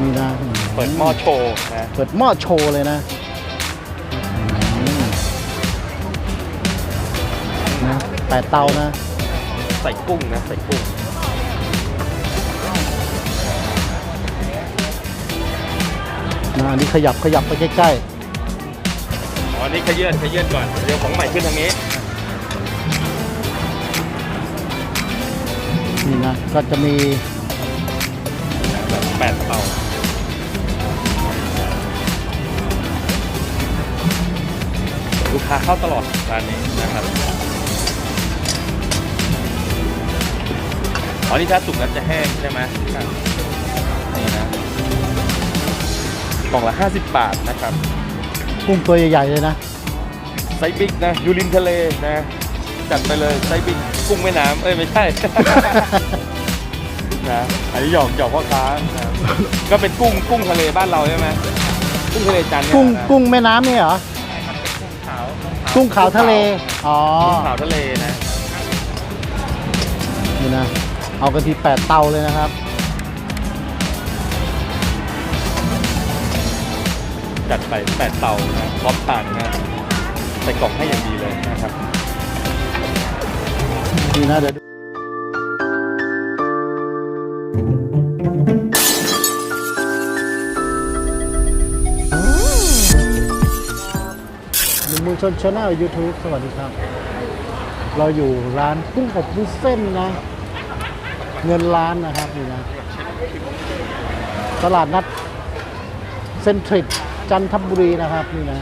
นี่นะเปิดหม้อโชว์นะเปิดหม้อโชว์เลยนะอืมนะแปดเตานะ ใส่กุ้งนะ ใส่กุ้งนะอันนี้ขยับขยับไปใกล้อ๋อ นี่ขยื่นขยื่นก่อน เดี๋ยวของใหม่ขึ้นทางนี้ๆนี่นะ ก็จะมีแบบแปดเตาาเข้าตลอดร้านนี้นะครับอ๋อนี่ถ้าสุกแล้วจะแห้งใช่ไหมครับนี่นะกล่องละ 50 บาทนะครับกุ้งตัวใหญ่ๆเลยนะไซส์บิ๊กนะอยู่ริมทะเลนะจัดไปเลยไซส์บิ๊กกุ้งแม่น้ำเอ้ยไม่ใช่ นะอันนี้หยอกหยอกพ่อค้านะก็เป็นกุ้งกุ้งทะเลบ้านเราใช่ไหมกุ้งทะเลจันทร์เนี่ยกุ้งนะ กุ้งแม่น้ำนี่เหรอขาว กุ้งขาวทะเล อ๋อกุ้งขาวทะเลนะนี่นะ เอากันทีแปดเตาเลยนะครับ จัดไปแปดเตานะพร้อมทานนะใส่กล่องให้อย่างดีเลยนะครับ นี่นะเดี๋ยว ชนชาแนลยูทูบสวัสดีครับ เราอยู่ร้านกุ้งอบวุ้นเส้นนะ เงินล้านนะครับนี่นะ ตลาดนัดเซนทริกจันทบุรีนะครับนี่นะ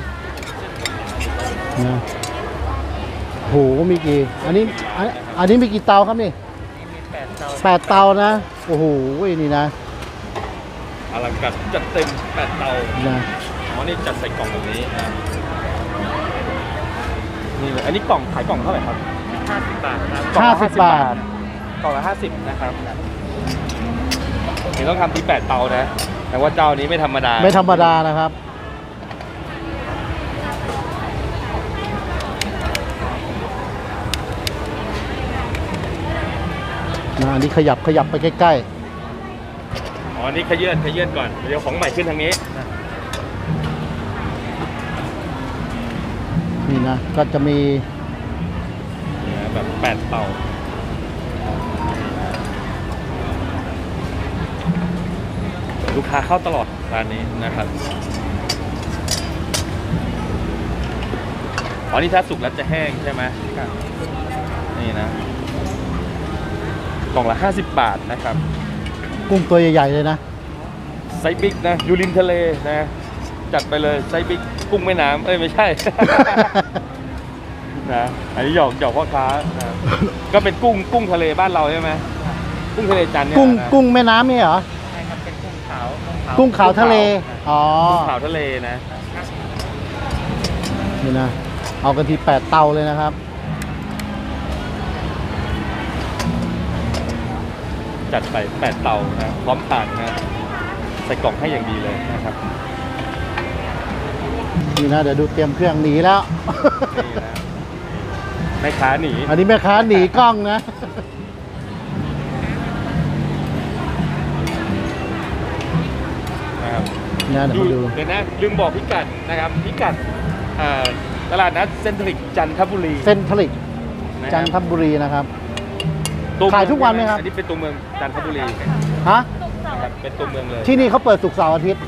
นะโหมีกี่อันนี้อันอันนี้มีกี่เตาครับนี่มีแปดเตาแปดเตานะโอ้โหนี่นะอลังการจัดเต็มแปดเตานะอ๋อนี่จัดใส่กล่องแบบนี้ นะนี่เลยอันนี้กล่องขายกล่องเท่าไหร่ครับห้าสิบบาทครับห้าสิบบาท กล่องละห้าสิบนะครับนี่ต้องทำที่แปดเตานะ แต่ว่าเจ้านี้ไม่ธรรมดาไม่ธรรมดานะครับ นะอันนี้ขยับขยับไปใกล้อ๋อนี่ขยื่นขยื่นก่อนเดี๋ยวของใหม่ขึ้นทางนี้ นี่นะ ก็จะมีแบบแปดเตาลูกค้าเข้าตลอดร้านนี้นะครับอ๋อนี่ถ้าสุกแล้วจะแห้งใช่ไหมนี่นะกล่องละ 50 บาทนะครับ กุ้งตัวใหญ่ ๆ เลยนะ ไซส์บิ๊กนะ อยู่ริมทะเลนะ จัดไปเลยไซส์บิ๊ก กุ้งแม่น้ำเอ้ยไม่ใช่ นะอันนี้หยอกหยอกพ่อค้านะก็เป็นกุ้งกุ้งทะเลบ้านเราใช่ไหมกุ้งทะเลจันทร์เนี่ยกุ้งนะกุ้งแม่น้ำนี่เหรอ ใช่ครับเป็นกุ้งขาวกุ้งขาวทะเล อ๋อ กุ้งขาวทะเลนะนี่นะ เอากันทีแปดเตาเลยนะครับ จัดไปแปดเตานะพร้อมทานนะใส่กล่องให้อย่างดีเลยนะครับ นี่นะเดี๋ยวดูเตรียมเครื่องหนีแล้ว นี่นะแม่ค้าหนีอันนี้แม่ค้าหนีกล้องนะ นะครับนะเดี๋ยวมาดู เดี๋ยวนะลืมบอกพิกัดนะครับพิกัดเอ่อตลาดนัดเซ็นทริกจันทบุรีเส้นผลิตะจันคทรับบุรีนะครับ ตัวเมืองขายทุกวันไหมครับ อันนี้เป็นตัวเมืองจันทบุรีฮะนะครับเป็นตัวเมืองเลยที่นี่เขาเปิดศุกร์เสาร์อาทิตย์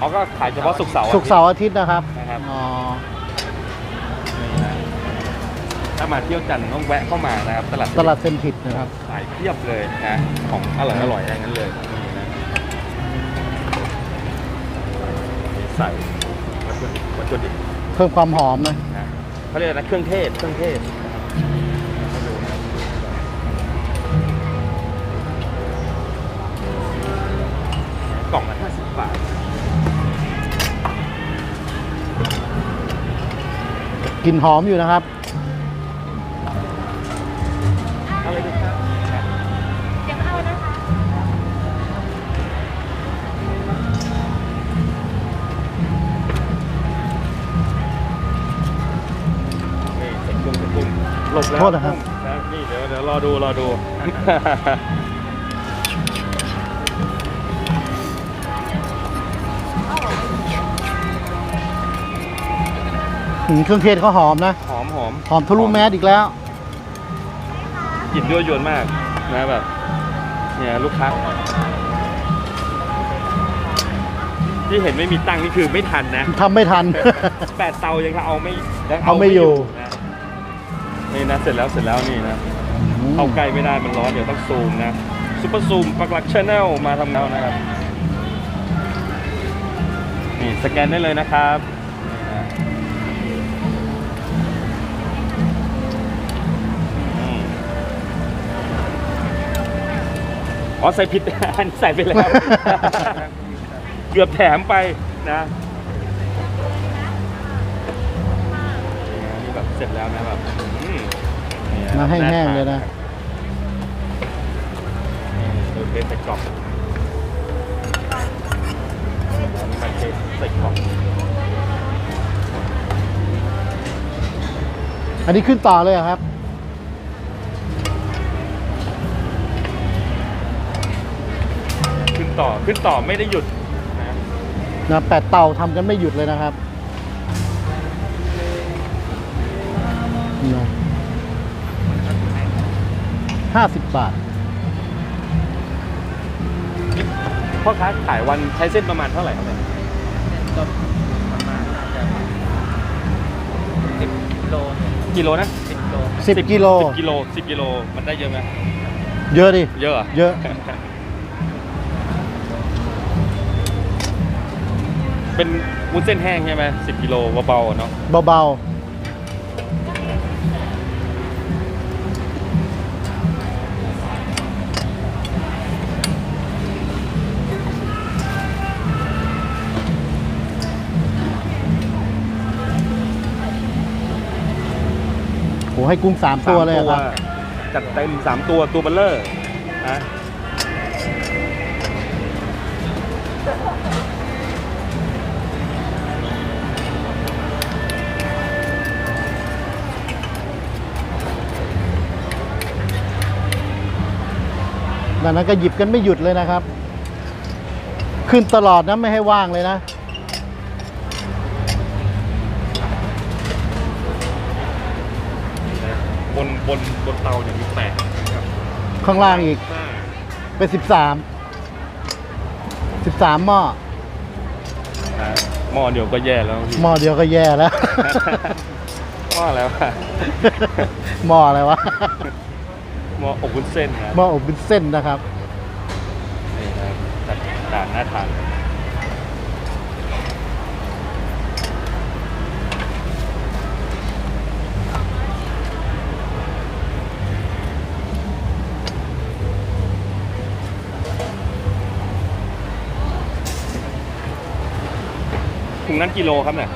เขาก็ขายเฉพาะศุกร์เสาร์ศุกร์เสาร์อาทิตย์นะครับนะครับ อ๋อนี่นะถ้ามาเที่ยวจันทร์ต้องแวะเข้ามานะครับตลาดตลาดเส้นผิดนะครับ ขายเพียบเลยนะของอร่อยอร่อยอย่างนั้นเลยนี่นะใส่วัตถุดิบวัตถุดิบเพิ่มความหอมนะนะเขาเรียกนะเครื่องเทศเครื่องเทศ กลิ่นหอมอยู่นะครับอะไรดีครับเดี๋ยวเอานะคะนี่ใส่กุ้งใส่กุ้งหลบแล้วโทษนะครับนะนี่เดี๋ยวเดี๋ยวรอดูรอดู หืมเครื่องเทศเขาหอมนะ หอมหอมหอมทะลุแมสอีกแล้ว กลิ่นยั่วยวนมากนะแบบ เนี่ยลูกค้าที่เห็นไม่มีตังค์นี่คือไม่ทันนะทำไม่ทัน แปดเตายังเอาไม่ยังเอาไม่อยู่นะนี่นะเสร็จแล้วเสร็จแล้วนี่นะเข้าใกล้ไม่ได้มันร้อนเดี๋ยวต้องซูมนะซุปเปอร์ซูมปักหลักชาแนลมาทำแล้วนะครับนี่สแกนได้เลยนะครับ อ๋อใส่ผิดอันนี้ใส่ไปแล้ว เกือบแถมไปนะนี่นะนี่แบบเสร็จแล้วนะแบบอืมนี่ะมาแห้งๆเลยนะ ดูเทสใส่กล่องอันนี้มันเทสใส่กล่องอันนี้ขึ้นต่อเลยเหรอครับ ต่อขึ้นต่อไม่ได้หยุดนะนะแปดเตาทำกันไม่หยุดเลยนะครับนะห้าสิบบาท พ่อค้าขายวันใช้เส้นประมาณเท่าไหร่ครับเนี่ยก็ประมาณน่าจะสิบกิโลเนี่ยกิโลนะสิบโล สิบกิโล สิบกิโลสิบกิโลมันได้เยอะไหมเยอะดิ เยอะหรเยอะ เป็นวุ้นเส้นแห้งใช่ไหมสิบกิโลเบาๆอะเนาะเบาๆโหให้กุ้งสามตัวเลยอะครับ จัดเต็มสามตัวตัวเบลเลอร์นะ ดังนั้นก็หยิบกันไม่หยุดเลยนะครับ ขึ้นตลอดนะไม่ให้ว่างเลยนะ บนบนบนเตาเนี่ยมีแปดนะครับข้างล่างอีกห้าเป็นสิบสามสิบสามหม้อนะหม้อเดียวก็แย่แล้วพี่หม้อเดียวก็แย่แล้ว หม้อแล้วอะหม้ออะไรวะ หม้ออบวุ้นเส้นนะหม้ออบเป็นเส้นนะครับ นี่นะครับจัดจานน่าทานถุงนั้นกิโลครับเนี่ย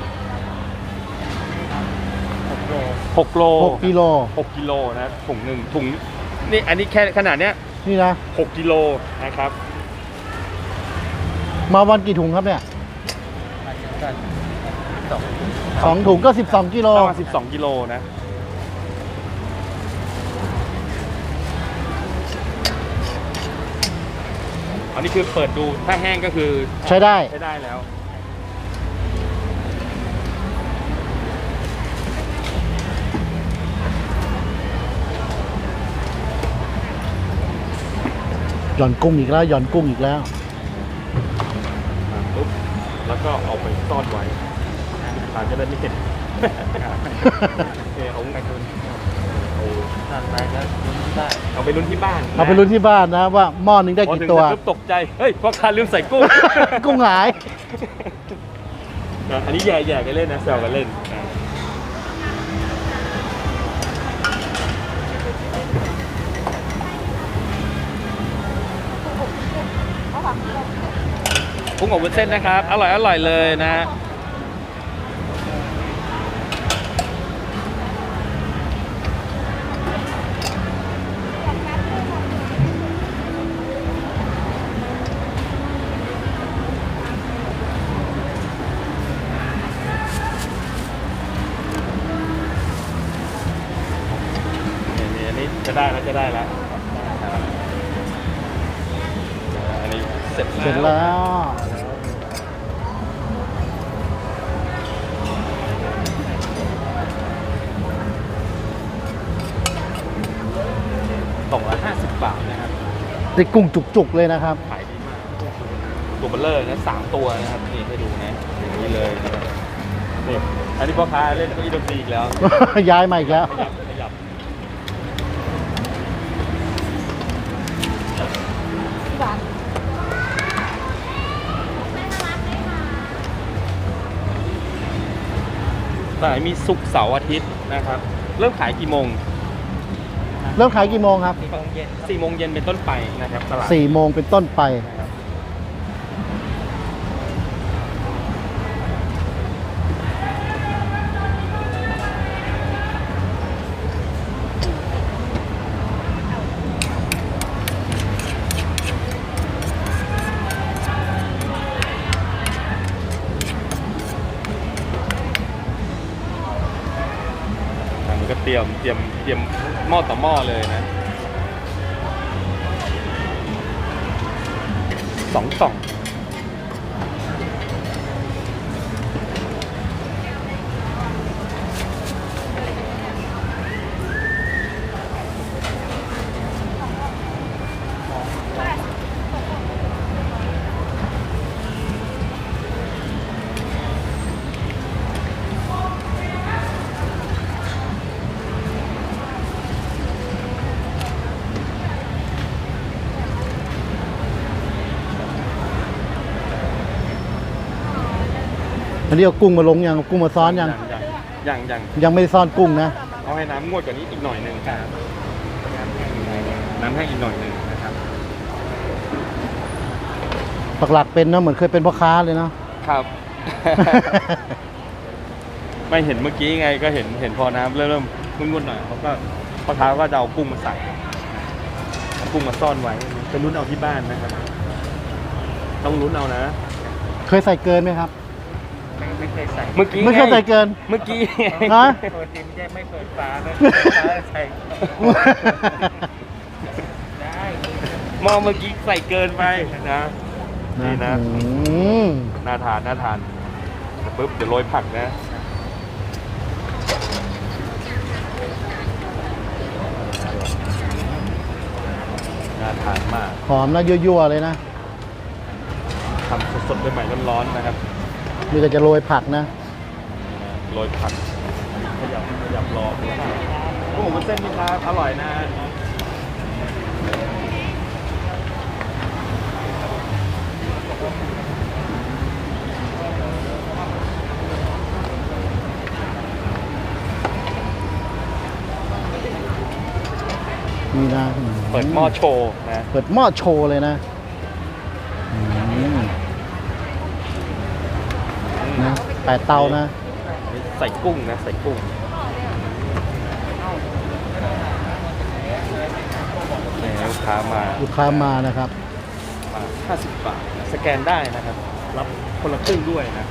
หกโลหกโล6กิโล หกกิโลนะถุงหนึ่งถุง นี่อันนี้แค่ขนาดเนี้ยนี่นะหกกิโลนะครับ มาวันกี่ถุงครับเนี่ยมันก็สองสองถุงก็สิบสองกิโลประมาณ12 กิโลนะ อันนี้คือเปิดดูถ้าแห้งก็คือใช้ได้ ใช้ได้แล้ว หย่อนกุ้งอีกแล้วหย่อนกุ้งอีกแล้วอ่าปุ๊บแล้วก็เอาไปซ่อนไว้ทานจะได้ไม่เห็นเออเอาไปลุ้นเอาทานไปก็ลุ้นได้เอาไปลุ้นที่บ้านเอาไปลุ้นที่บ้านนะว่าหม้อหนึงได้พอกี่ถึงตัวจะปุ๊บตกใจเฮ้ยพ่อค้าลืมใส่กุ้งกุ้งหายนะอันนี้แย่ๆกันเล่นนะแซวกันเล่น กุ้งอบวุ้นเส้นนะครับ อร่อยอร่อยเลยนะฮะนี่ๆอันนี้จะได้แล้วจะได้แล้วอันนี้เสร็จเสร็จแล้ว แล้ว ได้กุ้งจุกๆเลยนะครับ ขายดีมากตัวเบลเลอร์นะสามตัวนะครับนี่ให้ดูนะอย่างนี้เลยนะครับนี่อันนี้พ่อค้าเล่นเก้าอี้ดนตรีอีกแล้วย้ายมาอีกแล้ว ขยับขยับพี่บานแต่มีศุกร์เสาร์อาทิตย์นะครับ เริ่มขายกี่โมง เริ่มขายกี่โมงครับสี่โมงเย็นสี่โมงเย็นเป็นต้นไปนะครับตลาดสี่โมงเป็นต้นไปนะครับอันนี้ก็เตรียมเตรียมเตรียม หม้อต่อหม้อเลยนะสองกล่อง อันนี้เอากุ้งมาลงยังเอากุ้งมาซ้อนยัง ยังยังยังไม่ได้ซ่อนกุ้งนะ เอาให้น้ำงวดกว่านี้อีกหน่อยหนึ่งครับน้ำแห้งอีกหน่อยหนึ่งนะครับ ปักหลักเป็นนะเหมือนเคยเป็นพ่อค้าเลยเนาะ ครับ ไม่เห็นเมื่อกี้ไงก็เห็นเห็นพอน้ำเริ่มเริ่มงุ่นๆหน่อยเขาก็พ่อค้าก็จะเอากุ้งมาใส่เอากุ้งมาซ่อนไว้จะลุ้นเอาที่บ้านนะครับ ต้องลุ้นเอานะ เคยใส่เกินไหมครับ ไม่ไม่เคยใส่เมื่อกี้ไม่เคยใส่เกิน เมื่อกี้ฮะปกติไม่ใช่ไม่เปิดฝาไม่เปิดฝาใส่ได้หมอเมื่อกี้ใส่เกินไปนะนี่นะอืมน่าทานน่าทานปุ๊บเดี๋ยวโรยผักนะน่าทานมากหอมนะยั่วๆเลยนะทำสดๆใหม่ๆร้อนๆนะครับ นี่ก็จะโรยผักนะนี่นะ โรยผักขยับขยับรอโอ้โหมันเส้นนี่ครับอร่อยนะนี่นะเปิดหม้อโชว์นะ เปิดหม้อโชว์เลยนะอืมนะ แปดเตานะ ใส่กุ้งนะ ใส่กุ้งนี่ลูกค้ามาลูกค้ามานะครับ มา50 บาทนะสแกนได้นะครับ รับคนละครึ่งด้วยนะ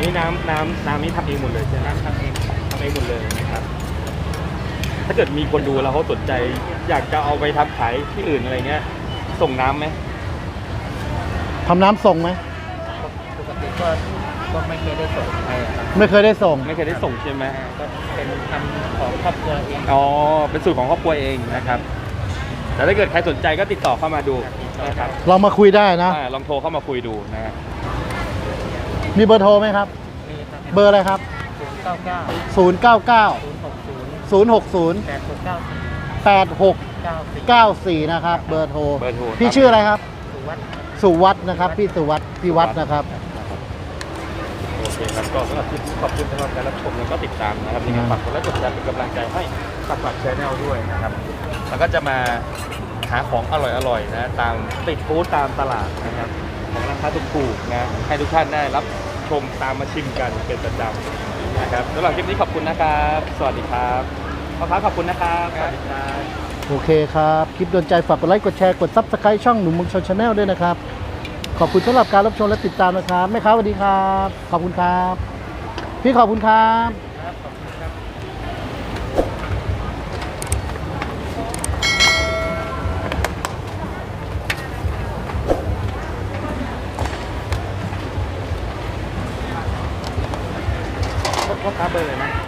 นี่น้ำน้ำน้ำนี้ทำเองหมดเลยใช่ไหมทำเองทำเองหมดเลยนะครับ ถ้าเกิดมีคนดูแล้วเขาสนใจ อยากจะเอาไปทำขายที่อื่นอะไรเงี้ย ส่งน้ำไหมทำน้ำส่งไหมปกติก็ก็ไม่เคยได้ส่งใครอะครับไม่เคยได้ส่ง ไม่เคยได้ส่งใช่ไหมก็เป็นทำของครอบครัวเองอ๋อเป็นสูตรของครอบครัวเองนะครับ แต่ถ้าเกิดใครสนใจก็ติดต่อเข้ามาดูนะครับเรามาคุยได้นะ อ่าลองโทรเข้ามาคุยดูนะฮะมีเบอร์โทรไหมครับ มีครับเบอร์อะไรครับศูนย์ เก้าเก้า099 ศูนย์หกศูนย์060แปดหกเก้าสี่8694 นะครับ เบอร์โทร เบอร์โทรพี่ชื่ออะไรครับ สุวัสดิ์สุวัฒน์นะครับ พี่สุวัฒน์พี่วัดนะครับ โอเคครับก็สำหรับคลิปนี้ขอบคุณสำหรับการรับชมแล้วก็ติดตามนะครับยังไงฝากกดไลค์กดแชร์เป็นกำลังใจให้กับฝากชแนลด้วยนะครับแล้วก็จะมาหาของอร่อยๆนะตามสตรีทฟู้ดตามตลาดนะครับของราคาถูกๆนะให้ทุกท่านได้รับชมตามมาชิมกันเป็นประจำ นะครับสำหรับคลิปนี้ขอบคุณนะครับ สวัสดีครับพ่อค้าขอบคุณนะครับสวัสดีครับโอเคครับ คลิปโดนใจฝากกดไลค์กดแชร์กดซับสไครต์ช่องหนุ่มเมึงชนชาแนลด้วยนะครับ ขอบคุณสำหรับการรับชมและติดตามนะครับแม่ค้าสวัสดีครับ ขอบคุณครับ พี่ขอบคุณครับ พ่อค้าเบอร์เลยนะ